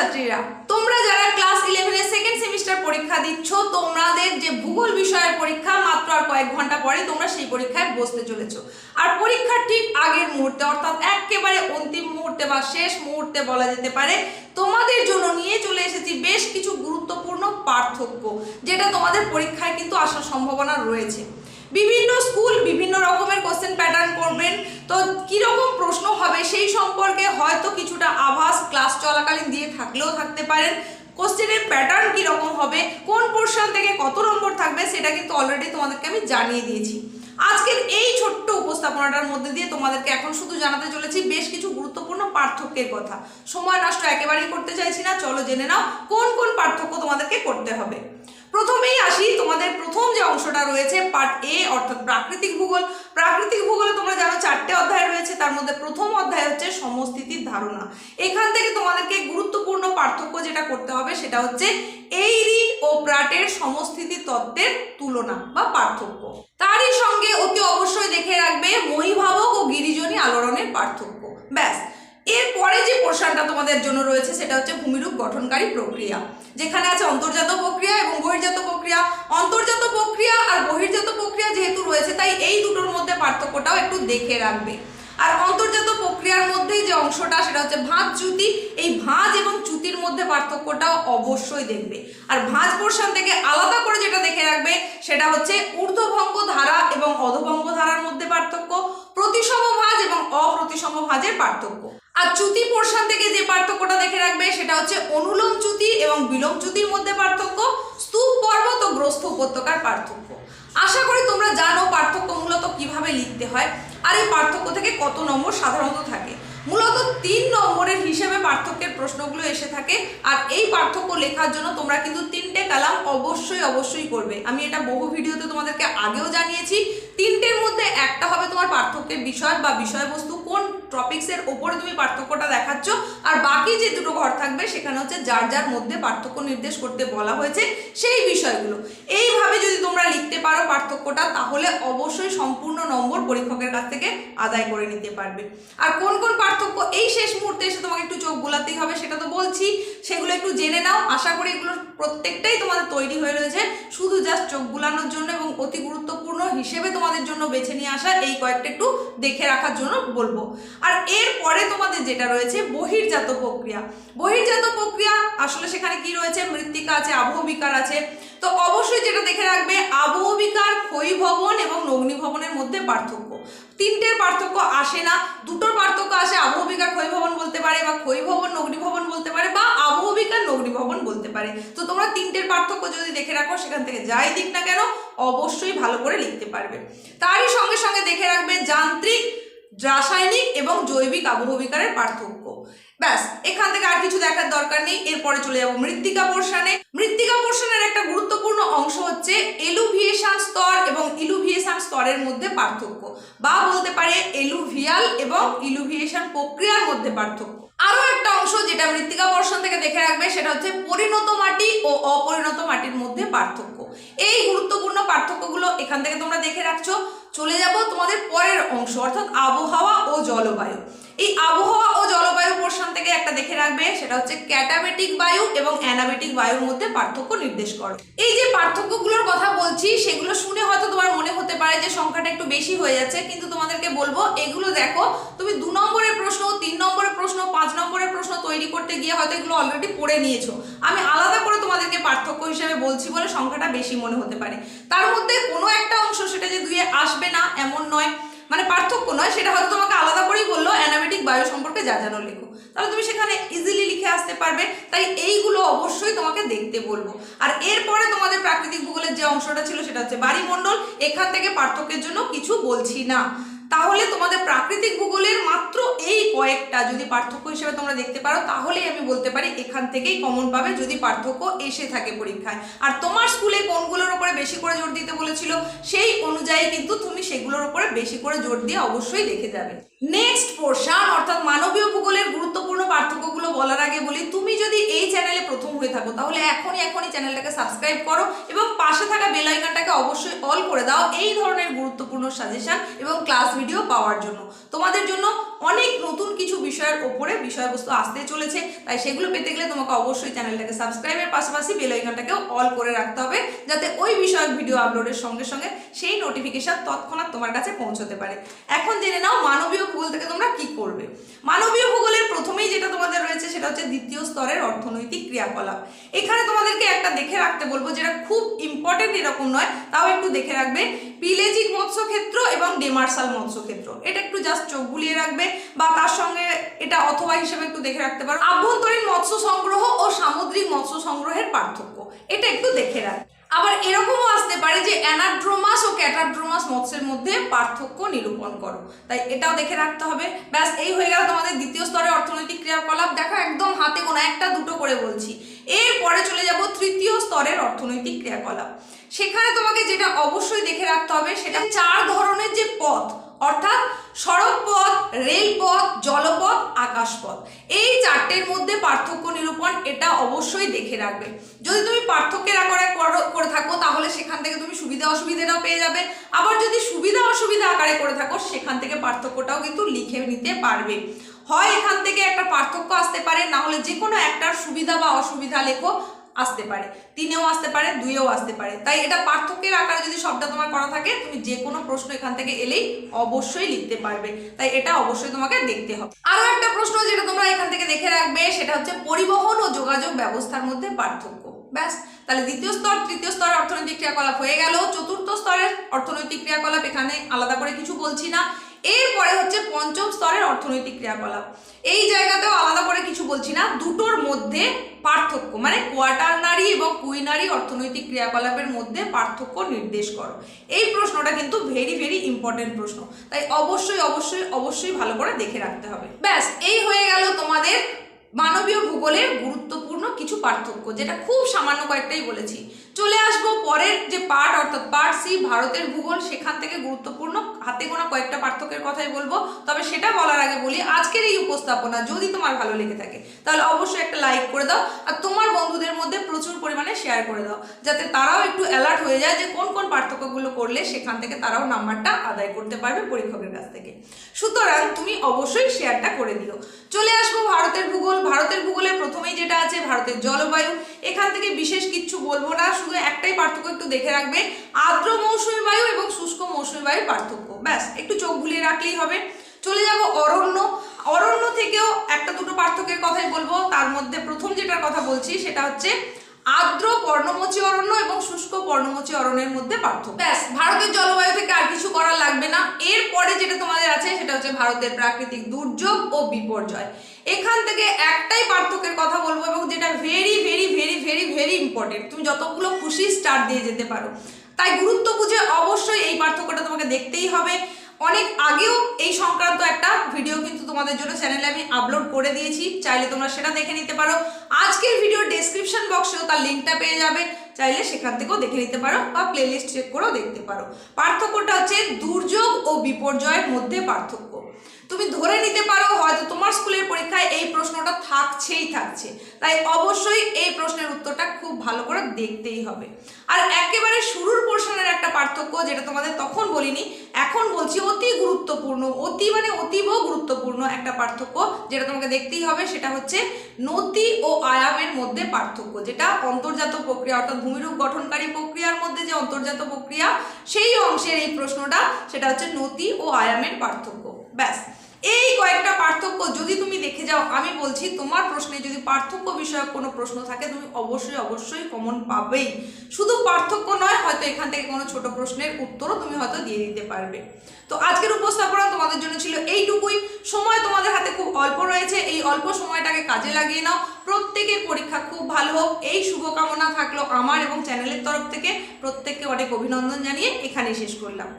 ছাত্রছাত্রীরা তোমরা যারা ক্লাস ইলেভেনের সেকেন্ড সেমিস্টার পরীক্ষা দিচ্ছ, তোমাদের যে ভূগোল বিষয়ের পরীক্ষা মাত্র আর কয়েক ঘণ্টা পরে তোমরা সেই পরীক্ষায় বসতে চলেছো। আর পরীক্ষার ঠিক আগের মুহূর্তে, অর্থাৎ একেবারে অন্তিম মুহূর্তে বা শেষ মুহূর্তে বলা যেতে পারে, তোমাদের জন্য নিয়ে চলে এসেছি বেশ কিছু গুরুত্বপূর্ণ পার্থক্য, যেটা তোমাদের পরীক্ষায় কিন্তু আসার সম্ভাবনা রয়েছে। বিভিন্ন স্কুল বিভিন্ন রকমের কোশ্চেন প্যাটার্ন করবেন। তো কীরকম প্রশ্ন হবে সেই সম্পর্কে হয়তো কিছুটা আভাস ক্লাস চলাকালীন দিয়ে থাকলেও থাকতে পারেন। কোশ্চেনের প্যাটার্ন কীরকম হবে, কোন পোর্শন থেকে কত নম্বর থাকবে সেটা কিন্তু অলরেডি তোমাদেরকে আমি জানিয়ে দিয়েছি। আজকের এই ছোট্ট উপস্থাপনাটার মধ্যে দিয়ে তোমাদেরকে এখন শুধু জানাতে চলেছি বেশ কিছু গুরুত্বপূর্ণ পার্থক্যের কথা। সময় নষ্ট একেবারেই করতে চাইছি না, চলো জেনে নাও কোন কোন পার্থক্য তোমাদেরকে করতে হবে। প্রথমেই আসি, তোমাদের প্রথম যে অংশটা রয়েছে পার্ট এ অর্থাৎ প্রাকৃতিক ভূগোল। প্রাকৃতিক ভূগোলে তোমরা জানো চারটে অধ্যায় রয়েছে, তার মধ্যে প্রথম অধ্যায় হচ্ছে সমস্থিতির ধারণা। এখান থেকে তোমাদেরকে গুরুত্বপূর্ণ পার্থক্য যেটা করতে হবে, সেটা হচ্ছে এইরি ও প্রাটের সমস্থিতি তত্ত্বের তুলনা বা পার্থক্য। তারই সঙ্গে অতি অবশ্যই দেখে রাখবে মহিভাবক ও গিরিজনী আলোড়নের পার্থক্য। ব্যাস পোর্শনটা তোমাদের জন্য রয়েছে, সেটা হচ্ছে ভূমিরূপ গঠনকারী প্রক্রিয়া, যেখানে আছে অন্তর্জাত প্রক্রিয়া এবং বহির্জাত প্রক্রিয়া। অন্তর্জাত প্রক্রিয়া আর বহির্জাত প্রক্রিয়া যেহেতু রয়েছে, তাই এই দুটোর মধ্যে পার্থক্যটাও একটু দেখে রাখবে। আর অন্তর্জাত প্রক্রিয়ার মধ্যেই যে অংশটা, সেটা হচ্ছে ভাঁজ চ্যুতি। এই ভাঁজ এবং চ্যুতির মধ্যে পার্থক্যটাও অবশ্যই দেখবে। আর ভাঁজ পোর্শন থেকে আলাদা করে যেটা দেখে রাখবে, সেটা হচ্ছে ঊর্ধ্বভঙ্গ ধারা এবং অধভঙ্গ ধারার মধ্যে পার্থক্য। প্রতিসম অপ্রতিসম ভাঁজের পার্থক্য। আর চ্যুতি পোর্শন থেকে যে পার্থক্যটা দেখে রাখবে, সেটা হচ্ছে অনুলোম চ্যুতি এবং বিলোম চ্যুতির মধ্যে পার্থক্য, স্তূপ, পর্বত ও গ্রস্থ উপত্যকার পার্থক্য। আশা করি তোমরা জানো পার্থক্য মূলত কীভাবে লিখতে হয়, আর এই পার্থক্য থেকে কত নম্বর সাধারণত থাকে। মূলত তিন নম্বরের হিসেবে পার্থক্যের প্রশ্নগুলো এসে থাকে। আর এই পার্থক্য লেখার জন্য তোমরা কিন্তু তিনটে কালাম অবশ্যই অবশ্যই করবে। আমি এটা বহু ভিডিওতে তোমাদেরকে আগেও জানিয়েছি। তিনটের মধ্যে একটা হবে তোমার পার্থক্যের বিষয় বা বিষয়বস্তু। কোন টপিক্সের ওপরে তুমি পার্থক্যটা দেখাচ্ছ? আর বাকি যে দুটো ঘর থাকবে, সেখানে হচ্ছে যার যার মধ্যে পার্থক্য নির্দেশ করতে বলা হয়েছে সেই বিষয়গুলো। এইভাবে যদি পারো পার্থক্যটা, তাহলে অবশ্যই সম্পূর্ণ নম্বর পরীক্ষকের কাছ থেকে আদায় করে নিতে পারবে। আর কোন কোন পার্থক্য এই শেষ মুহূর্তে এসে তোমাকে একটু চোখ বোলাতেই হবে সেটা তো বলছি, সেগুলো একটু জেনে নাও। আশা করি এগুলোর প্রত্যেকটাই তোমাদের তৈরি হয়ে রয়েছে। শুধু জাস্ট চোখ বুলানোর জন্য এবং অতি গুরুত্বপূর্ণ হিসেবে তোমাদের জন্য বেছে নিয়ে আসা এই কয়েকটা একটু দেখে রাখার জন্য বলব। আর এরপরে তোমাদের যেটা রয়েছে, বহির্জাত প্রক্রিয়া। বহির্জাত প্রক্রিয়া আসলে সেখানে কি রয়েছে? মৃত্তিকা আছে, আবহবিকার আছে। তো অবশ্যই যেটা দেখে রাখবে আবহবিকার ক্ষয়ীভবন এবং নগ্নিভবনের মধ্যে পার্থক্য। তিনটের পার্থক্য আসে না, দুটোর পার্থক্য আসে আবহবিকার ক্ষয়ীভবন বলতে পারে বা ক্ষয়ীভবন নগ্নিভবন বলতে পারে বা আবহবিকার নগ্নিভবন বলতে পারে। তো তোমরা তিনটের পার্থক্য যদি দেখে রাখো, সেখান থেকে যাই দিক না কেন, অবশ্যই ভালো করে লিখতে পারবে। তারই সঙ্গে সঙ্গে দেখে রাখবে যান্ত্রিক, রাসায়নিক এবং জৈবিক আবহবিকারের পার্থক্য। ব্যাস, এখান থেকে আর কিছু দেখার দরকার নেই। এরপরে চলে যাব মৃত্তিকা পোর্শনে মৃত্তিকা পোর্শনের একটা গুরুত্বপূর্ণ অংশ হচ্ছে এলুভিয়েশন স্তর এবং ইলুভিয়েশন স্তরের মধ্যে পার্থক্য বা বলতে পারে এলুভিয়াল এবং ইলুভিয়েশন প্রক্রিয়ার মধ্যে পার্থক্য। আরও একটা অংশ যেটা মৃত্তিকা পোর্শন থেকে দেখে রাখবে, সেটা হচ্ছে পরিণত মাটি ও অপরিণত মাটির মধ্যে পার্থক্য। এই গুরুত্বপূর্ণ পার্থক্যগুলো এখান থেকে তোমরা দেখে রাখছো। চলে যাব তোমাদের পরের অংশ, অর্থাৎ আবহাওয়া ও জলবায়ু। এই আবহাওয়া ও জলবায়ু পোর্শন থেকে একটা দেখে রাখবে, সেটা হচ্ছে ক্যাটাবেটিক বায়ু এবং অ্যানাবেটিক বায়ুর মধ্যে পার্থক্য নির্দেশ করো। এই যে পার্থক্যগুলোর কথা বলছি, সেগুলো শুনে হয়তো তোমার মনে হতে পারে যে সংখ্যাটা একটু বেশি হয়ে যাচ্ছে, কিন্তু তোমাদেরকে বলব, এগুলো দেখো, তুমি দু নম্বরের প্রশ্ন, তিন নম্বরের প্রশ্ন, পাঁচ নম্বরের প্রশ্ন তৈরি করতে গিয়ে হয়তো এগুলো অলরেডি পড়ে নিয়েছো। আমি আলাদা করে তোমাদেরকে পার্থক্য হিসেবে বলছি বলে সংখ্যাটা বেশি মনে হতে পারে। তার মধ্যে কোনো একটা অংশ সেটা যে দুয়ে আসবে না, এমন নয়। মানে পার্থক্য নয়, সেটা হয়তো তোমাকে আলাদা করেই বলল অ্যানামেটিক বায়ু সম্পর্কে যা জানো লেখো। তাহলে তুমি সেখানে ইজিলি লিখে আসতে পারবে, তাই এইগুলো অবশ্যই তোমাকে দেখতে বলব। আর এরপরে তোমাদের প্রাকৃতিক ভূগোলের যে অংশটা ছিল, সেটা হচ্ছে বাড়িমণ্ডল। এখান থেকে পার্থক্যের জন্য কিছু বলছি না। তাহলে তোমাদের প্রাকৃতিক ভূগোলের মাত্র এই কয়েকটা যদি পার্থক্য হিসেবে তোমরা দেখতে পারো, তাহলেই আমি বলতে পারি এখান থেকেই কমন পাবে যদি পার্থক্য এসে থাকে পরীক্ষায়। আর তোমার স্কুলে কোনগুলোর উপরে বেশি করে জোর দিতে বলেছিল, সেই অনুযায়ী কিন্তু তুমি সেগুলোর উপরে বেশি করে জোর দিয়ে অবশ্যই দেখে যাবে। নেক্সট পোর্শন অর্থাৎ মানবীয় ভূগোলের গুরুত্বপূর্ণ পার্থক্যগুলো বলার আগে বলি তুমি যদি এই চ্যানেলে প্রথম হয়ে থাকো তাহলে এখনই এখনই চ্যানেলটাকে সাবস্ক্রাইব করো এবং পাশে থাকা বেল আইকনটাকে অবশ্যই অল করে দাও। এই ধরনের গুরুত্বপূর্ণ সাজেশন এবং ক্লাস ভিডিও পাওয়ার জন্য। তোমাদের জন্য অনেক নতুন কিছু বিষয়ের ওপরে বিষয়বস্তু আসতে চলেছে, তাই সেগুলো পেতে গেলে তোমাকে অবশ্যই চ্যানেলটাকে সাবস্ক্রাইবের পাশাপাশি বেল আইকনটাকেও অল করে রাখতে হবে, যাতে ওই বিষয়ক ভিডিও আপলোডের সঙ্গে সঙ্গে সেই নোটিফিকেশন তৎক্ষণাৎ তোমার কাছে পৌঁছতে পারে। এখন জেনে নাও মানবীয় ভূগোল থেকে তোমরা কি করবে। মানবীয় ভূগোলের প্রথমেই যেটা তোমাদের রয়েছে সেটা হচ্ছে দ্বিতীয় স্তরের অর্থনৈতিক ক্রিয়াকলাপ। এখানে তোমাদেরকে একটা দেখে রাখতে বলব যেটা খুব ইম্পর্টেন্ট এরকম নয়, তাও একটু দেখে রাখবে। পিলেজিক মৎস্যক্ষেত্র এবং ডেমার্সাল মৎস্যক্ষেত্র। এটা একটু জাস্ট চোখ বুলিয়ে রাখবে। বা তার সঙ্গে এটা অথবা হিসেবে একটু দেখে রাখতে পারো। আভ্যন্তরীণ মৎস্য সংগ্রহ ও সামুদ্রিক মৎস্য সংগ্রহের পার্থক্য। এটা একটু দেখে রাখ। আবার এরকমও আসতে পারে যে অ্যানাড্রোমাস ও ক্যাটাড্রোমাস মৎস্যের মধ্যে পার্থক্য নিরূপণ করো। তাই এটাও দেখে রাখতে হবে। ব্যাস এই হয়ে গেল তোমাদের দ্বিতীয় স্তরে অর্থনৈতিক ক্রিয়াকলাপ। দেখো একদম হাতে গোনা একটা দুটো করে বলছি। এরপরে চলে যাব তৃতীয় স্তরের অর্থনৈতিক ক্রিয়াকলাপ। সেখানে তোমাকে যেটা অবশ্যই দেখে রাখতে হবে সেটা চার পথ, অর্থাৎ সড়ক পথ রেলপথ, জলপথ, আকাশপথ। এই চারটের মধ্যে পার্থক্য নিরূপণ এটা অবশ্যই দেখে রাখবে। যদি তুমি পার্থক্যের আকারে করো- থাকো, তাহলে সেখান থেকে তুমি সুবিধা অসুবিধাটাও পেয়ে যাবে। আবার যদি সুবিধা অসুবিধা আকারে করে থাকো, সেখান থেকে পার্থক্যটাও কিন্তু লিখে নিতে পারবে। হয় এখান থেকে একটা পার্থক্য আসতে পারে, না হলে যে কোনো একটার সুবিধা বা অসুবিধা লেখো আসতে পারে। তিনেও আসতে পারে দুইয়েও আসতে পারে। তাই এটা পার্থক্যের আকারে যদি সবটা তোমার করা থাকে, তুমি যে কোনো প্রশ্ন এখান থেকে এলেই অবশ্যই লিখতে পারবে। তাই এটা অবশ্যই তোমাকে দেখতে হবে। আরও একটা প্রশ্ন যেটা তোমরা এখান থেকে দেখে রাখবে, সেটা হচ্ছে পরিবহন ও যোগাযোগ ব্যবস্থার মধ্যে পার্থক্য। ব্যাস, তাহলে দ্বিতীয় স্তর, তৃতীয় স্তরের অর্থনৈতিক ক্রিয়াকলাপ হয়ে গেল। চতুর্থ স্তরের অর্থনৈতিক ক্রিয়াকলাপ এখানে আলাদা করে কিছু বলছি না। এরপরে হচ্ছে পঞ্চম স্তরের অর্থনৈতিক ক্রিয়াকলাপ। এই জায়গাতেও আলাদা করে কিছু বলছি না, দুটোর মধ্যে পার্থক্য মানে কোয়াটার নারী এবং কুইনারি অর্থনৈতিক ক্রিয়াকলাপের মধ্যে পার্থক্য নির্দেশ করো। এই প্রশ্নটা কিন্তু ভেরি ভেরি ইম্পর্টেন্ট প্রশ্ন। তাই অবশ্যই অবশ্যই অবশ্যই ভালো করে দেখে রাখতে হবে। ব্যাস, এই হয়ে গেল তোমাদের মানবীয় ভূগোলের গুরুত্বপূর্ণ কিছু পার্থক্য, যেটা খুব সামান্য কয়েকটাই বলেছি। চলে আসব পরের যে পার্ট অর্থাৎ পার্ট সি ভারতের ভূগোল। সেখান থেকে গুরুত্বপূর্ণ হাতে গোনা কয়েকটা পার্থক্যের কথাই বলব। তবে সেটা বলার আগে বলি, আজকের এই উপস্থাপনা যদি তোমার ভালো লেগে থাকে, তাহলে অবশ্যই একটা লাইক করে দাও আর তোমার বন্ধুদের মধ্যে প্রচুর পরিমাণে শেয়ার করে দাও, যাতে তারাও একটু অ্যালার্ট হয়ে যায় যে কোন কোন পার্থক্যগুলো করলে সেখান থেকে তারাও নাম্বারটা আদায় করতে পারবে পরীক্ষকের কাছ থেকে। সুতরাং তুমি অবশ্যই শেয়ারটা করে দিও। চলে আসব ভারতের ভূগোল ভারতের ভূগোলে প্রথমেই যেটা আছে, ভারতের জলবায়ু। এখান থেকে বিশেষ কিছু বলব না, শুধু একটাই পার্থক্য একটু দেখে রাখবে আর্দ্র মৌসুমী বায়ু এবং শুষ্ক মৌসুমী বায়ুর পার্থক্য। ব্যাস, একটু চোখ ভুলিয়ে রাখলেই হবে। চলে যাব অরণ্য। অরণ্য থেকেও একটা দুটো পার্থক্যের কথাই বলব। তার মধ্যে প্রথম যেটার কথা বলছি, সেটা হচ্ছে আর্দ্র পর্ণমোচী অরণ্য এবং শুষ্ক পর্ণমোচী অরণ্যের মধ্যে পার্থক্য। ব্যাস, ভারতের জলবায়ু থেকে আর কিছু করার লাগবে না। এরপরে যেটা তোমাদের আছে ভারতের প্রাকৃতিক দুর্যোগ ও বিপর্যয়। এখান থেকে একটাই পার্থক্যের কথা বলব এবং যেটা very very very very very important তুমি যতগুলো খুশি স্টার দিয়ে যেতে পারো। তাই গুরুত্ব বুঝে অবশ্যই এই পার্থক্যটা তোমাকে দেখতেই হবে। অনেক আগেও এই সংক্রান্ত একটা ভিডিও কিন্তু তোমাদের জন্য চ্যানেলে আমি আপলোড করে দিয়েছি। চাইলে তোমরা সেটা দেখে নিতে পারো। আজকের ভিডিও ডেসক্রিপশন বক্সেও তার লিঙ্কটা পেয়ে যাবে। চাইলে সেখান থেকেও দেখে নিতে পারো বা প্লেলিস্ট চেক করেও দেখতে পারো। পার্থক্যটা হচ্ছে দুর্যোগ ও বিপর্যয়ের মধ্যে পার্থক্য। তুমি ধরে নিতে পারো হয়তো তোমার স্কুলের পরীক্ষায় এই প্রশ্নটা থাকছেই থাকছে। তাই অবশ্যই এই প্রশ্নের উত্তরটা খুব ভালো করে দেখতেই হবে। আর একেবারে শুরুর পোর্শনের একটা পার্থক্য যেটা তোমাদের তখন বলিনি, এখন বলছি অতি গুরুত্বপূর্ণ, অতি মানে অতীব গুরুত্বপূর্ণ একটা পার্থক্য যেটা তোমাকে দেখতেই হবে, সেটা হচ্ছে নতি ও আয়ামের মধ্যে পার্থক্য। যেটা অন্তর্জাত প্রক্রিয়া অর্থাৎ ভূমিরূপ গঠনকারী প্রক্রিয়ার মধ্যে যে অন্তর্জাত প্রক্রিয়া, সেই অংশের এই প্রশ্নটা, সেটা হচ্ছে নতি ও আয়ামের পার্থক্য। ব্যাস। এই কয়েকটা পার্থক্য যদি তুমি দেখে যাও, আমি বলছি তোমার প্রশ্নে যদি পার্থক্য বিষয়ক কোনো প্রশ্ন থাকে, তুমি অবশ্যই অবশ্যই কমন পাবেই। শুধু পার্থক্য নয়, হয়তো এখান থেকে কোনো ছোট প্রশ্নের উত্তরও তুমি হয়তো দিয়ে দিতে পারবে। তো আজকের উপস্থাপনা তোমাদের জন্য ছিল এইটুকুই। সময় তোমাদের হাতে খুব অল্প রয়েছে, এই অল্প সময়টাকে কাজে লাগিয়ে নাও। প্রত্যেকের পরীক্ষা খুব ভালো হোক। এই শুভকামনা থাকল আমার এবং চ্যানেলের তরফ থেকে। প্রত্যেককে অনেক অভিনন্দন জানিয়ে এখানেই শেষ করলাম।